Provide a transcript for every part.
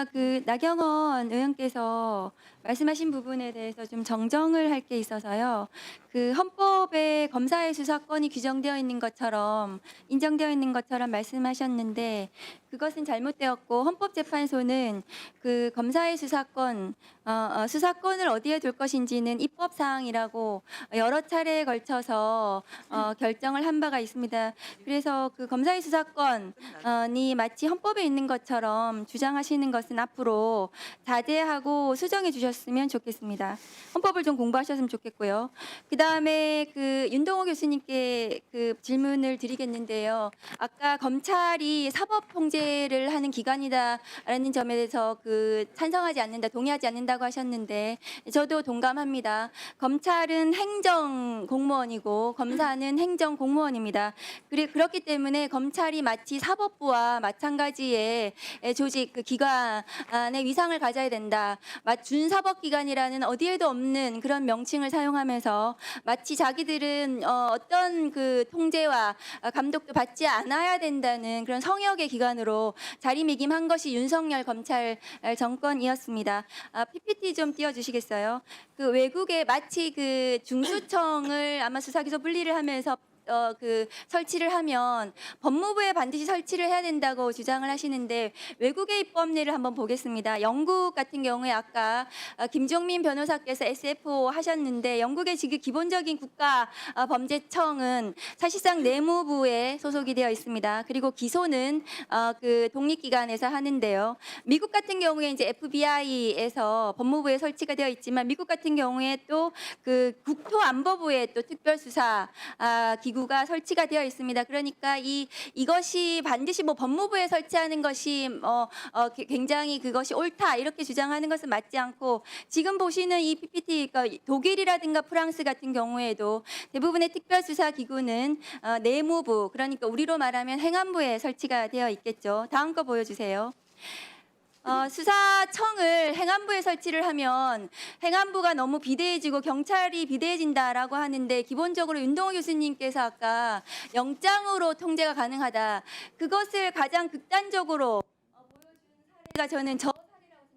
아까 그 나경원 의원께서 말씀하신 부분에 대해서 좀 정정을 할 게 있어서요. 그 헌법에 검사의 수사권이 규정되어 있는 것처럼 인정되어 있는 것처럼 말씀하셨는데 그것은 잘못되었고 헌법재판소는 그 검사의 수사권 어, 어, 수사권을 어디에 둘 것인지는 입법 사항이라고 여러 차례에 걸쳐서 어, 결정을 한 바가 있습니다. 그래서 그 검사의 수사권이 마치 헌법에 있는 것처럼 주장하시는 것은 앞으로 자제하고 수정해 주셨 으면 좋겠습니다. 헌법을 좀 공부하셨으면 좋겠고요. 그 다음에 그 윤동호 교수님께 그 질문을 드리겠는데요. 아까 검찰이 사법 통제를 하는 기관이다라는 점에 대해서 그 찬성하지 않는다, 동의하지 않는다고 하셨는데 저도 동감합니다. 검찰은 행정 공무원이고 검사는 행정 공무원입니다. 그래 그렇기 때문에 검찰이 마치 사법부와 마찬가지의 조직 그 기관의 위상을 가져야 된다. 마- 준사 법기관이라는 어디에도 없는 그런 명칭을 사용하면서 마치 자기들은 어, 어떤 그 통제와 아, 감독도 받지 않아야 된다는 그런 성역의 기관으로 자리매김한 것이 윤석열 검찰 정권이었습니다. 아, PPT 좀 띄워주시겠어요? 그 외국에 마치 그 중수청을 아마 수사기소 분리를 하면서 어, 그 설치를 하면 법무부에 반드시 설치를 해야 된다고 주장을 하시는데 외국의 입법례를 한번 보겠습니다. 영국 같은 경우에 아까 어, 김종민 변호사께서 SFO 하셨는데 영국의 지금 기본적인 국가 어, 범죄청은 사실상 내무부에 소속이 되어 있습니다. 그리고 기소는 어, 그 독립기관에서 하는데요. 미국 같은 경우에 이제 FBI에서 법무부에 설치가 되어 있지만 미국 같은 경우에 또 그 국토안보부에 또 특별수사 아, 기구 가 설치가 되어 있습니다. 그러니까 이 이것이 반드시 뭐 법무부에 설치하는 것이 어, 어, 게- 굉장히 그것이 옳다 이렇게 주장하는 것은 맞지 않고 지금 보시는 이 PPT 그러니까 독일이라든가 프랑스 같은 경우에도 대부분의 특별 수사 기구는 어, 내무부 그러니까 우리로 말하면 행안부에 설치가 되어 있겠죠. 다음 거 보여주세요. 어, 수사청을 행안부에 설치를 하면 행안부가 너무 비대해지고 경찰이 비대해진다라고 하는데 기본적으로 윤동호 교수님께서 아까 영장으로 통제가 가능하다. 그것을 가장 극단적으로 어, 보여준 사례가 저는 저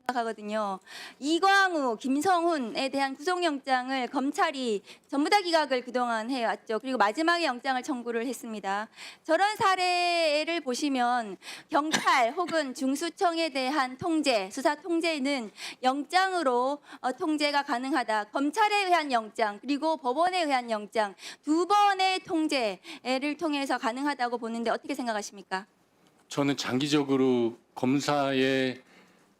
하거든요. 이광우, 김성훈에 대한 구속영장을 검찰이 전부 다 기각을 그동안 해왔죠. 그리고 마지막에 영장을 청구를 했습니다. 저런 사례를 보시면 경찰 혹은 중수청에 대한 통제, 수사 통제는 영장으로 어, 통제가 가능하다. 검찰에 의한 영장 그리고 법원에 의한 영장 두 번의 통제를 통해서 가능하다고 보는데 어떻게 생각하십니까? 저는 장기적으로 검사의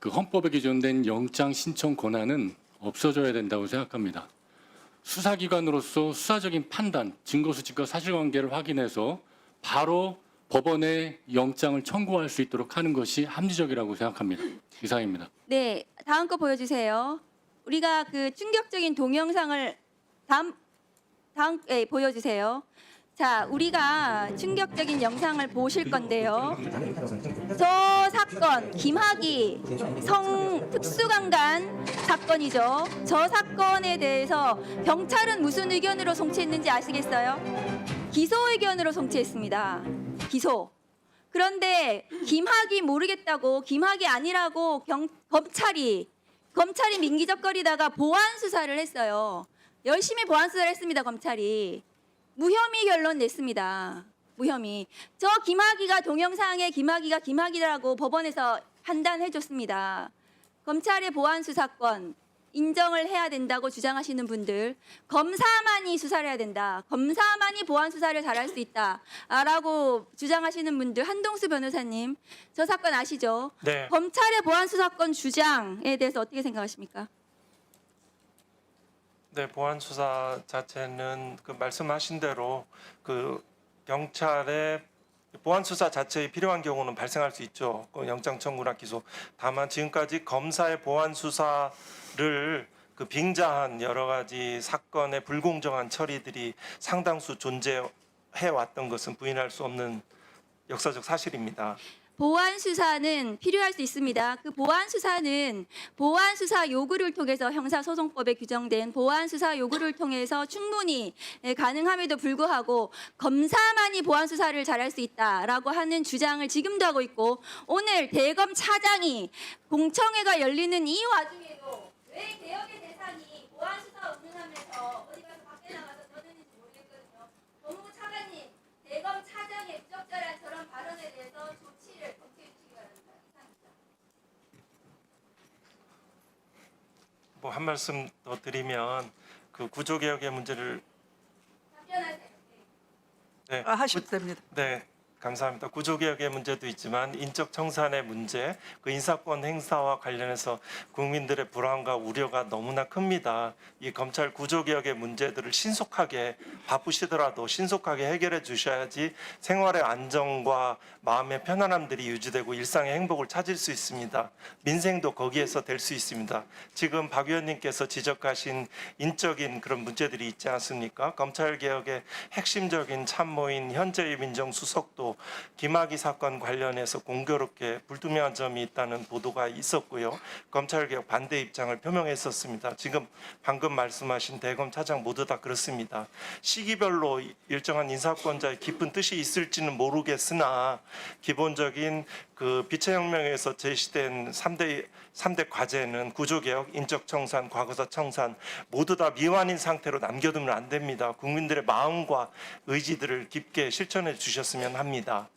그 헌법에 기존된 영장 신청 권한은 없어져야 된다고 생각합니다. 수사기관으로서 수사적인 판단, 증거수집과 사실관계를 확인해서 바로 법원에 영장을 청구할 수 있도록 하는 것이 합리적이라고 생각합니다. 이상입니다. 네, 다음 거 보여주세요. 우리가 그 충격적인 동영상을 다음 다음 에 보여주세요. 자, 우리가 충격적인 영상을 보실 건데요. 저 사건 김학의 성 특수강간 사건이죠. 저 사건에 대해서 경찰은 무슨 의견으로 송치했는지 아시겠어요? 기소 의견으로 송치했습니다. 기소. 그런데 김학이 모르겠다고 김학이 아니라고 경, 검찰이 검찰이 민기적거리다가 보안 수사를 했어요. 열심히 보안 수사를 했습니다. 검찰이 무혐의 결론 냈습니다. 무혐의. 저 김학이가 동영상에 김학이가 김학이라고 법원에서 판단해 줬습니다. 검찰의 보안 수사권 인정을 해야 된다고 주장하시는 분들, 검사만이 수사를 해야 된다. 검사만이 보안 수사를 잘할 수 있다라고 주장하시는 분들, 한동수 변호사님, 저 사건 아시죠? 네. 검찰의 보안 수사권 주장에 대해서 어떻게 생각하십니까? 네, 보안 수사 자체는 그 말씀하신 대로 그 경찰의 보안 수사 자체에 필요한 경우는 발생할 수 있죠. 그 영장 청구나 기소. 다만 지금까지 검사의 보안 수사를 그 빙자한 여러 가지 사건의 불공정한 처리들이 상당수 존재해 왔던 것은 부인할 수 없는 역사적 사실입니다. 보완 수사는 필요할 수 있습니다. 그 보완 수사는 보완 수사 요구를 통해서 형사소송법에 규정된 보완 수사 요구를 통해서 충분히 예, 가능함에도 불구하고 검사만이 보완 수사를 잘할 수 있다라고 하는 주장을 지금도 하고 있고 오늘 대검 차장이 공청회가 열리는 이 와중에도 왜 개혁의 대상이 보완 수사 운운하면서 어디 가서 밖에 나가서 떠드는지 모르겠거든요. 법무부 차관님, 대검 차장의 부적절한 저런 발언에 대해서 조치를 검토해 주시기 바랍니다. 이상입니다. 뭐 한 말씀 더 드리면 그 구조 개혁의 문제를 답변하세요. 네. 네, 아, 하셔도 됩니다. 네, 감사합니다. 구조개혁의 문제도 있지만 인적 청산의 문제, 그 인사권 행사와 관련해서 국민들의 불안과 우려가 너무나 큽니다. 이 검찰 구조개혁의 문제들을 신속하게 바쁘시더라도 신속하게 해결해 주셔야지 생활의 안정과 마음의 편안함들이 유지되고 일상의 행복을 찾을 수 있습니다. 민생도 거기에서 될 수 있습니다. 지금 박 의원님께서 지적하신 인적인 그런 문제들이 있지 않습니까? 검찰 개혁의 핵심적인 참모인 현재의 민정수석도 김학의 사건 관련해서 공교롭게 불투명한 점이 있다는 보도가 있었고요. 검찰 개혁 반대 입장을 표명했었습니다. 지금 방금 말씀하신 대검 차장 모두 다 그렇습니다. 시기별로 일정한 인사권자의 깊은 뜻이 있을지는 모르겠으나 기본적인 그 비체혁명에서 제시된 3대 삼대 과제는 구조개혁, 인적 청산, 과거사 청산 모두 다 미완인 상태로 남겨두면 안 됩니다. 국민들의 마음과 의지들을 깊게 실천해 주셨으면 합니다.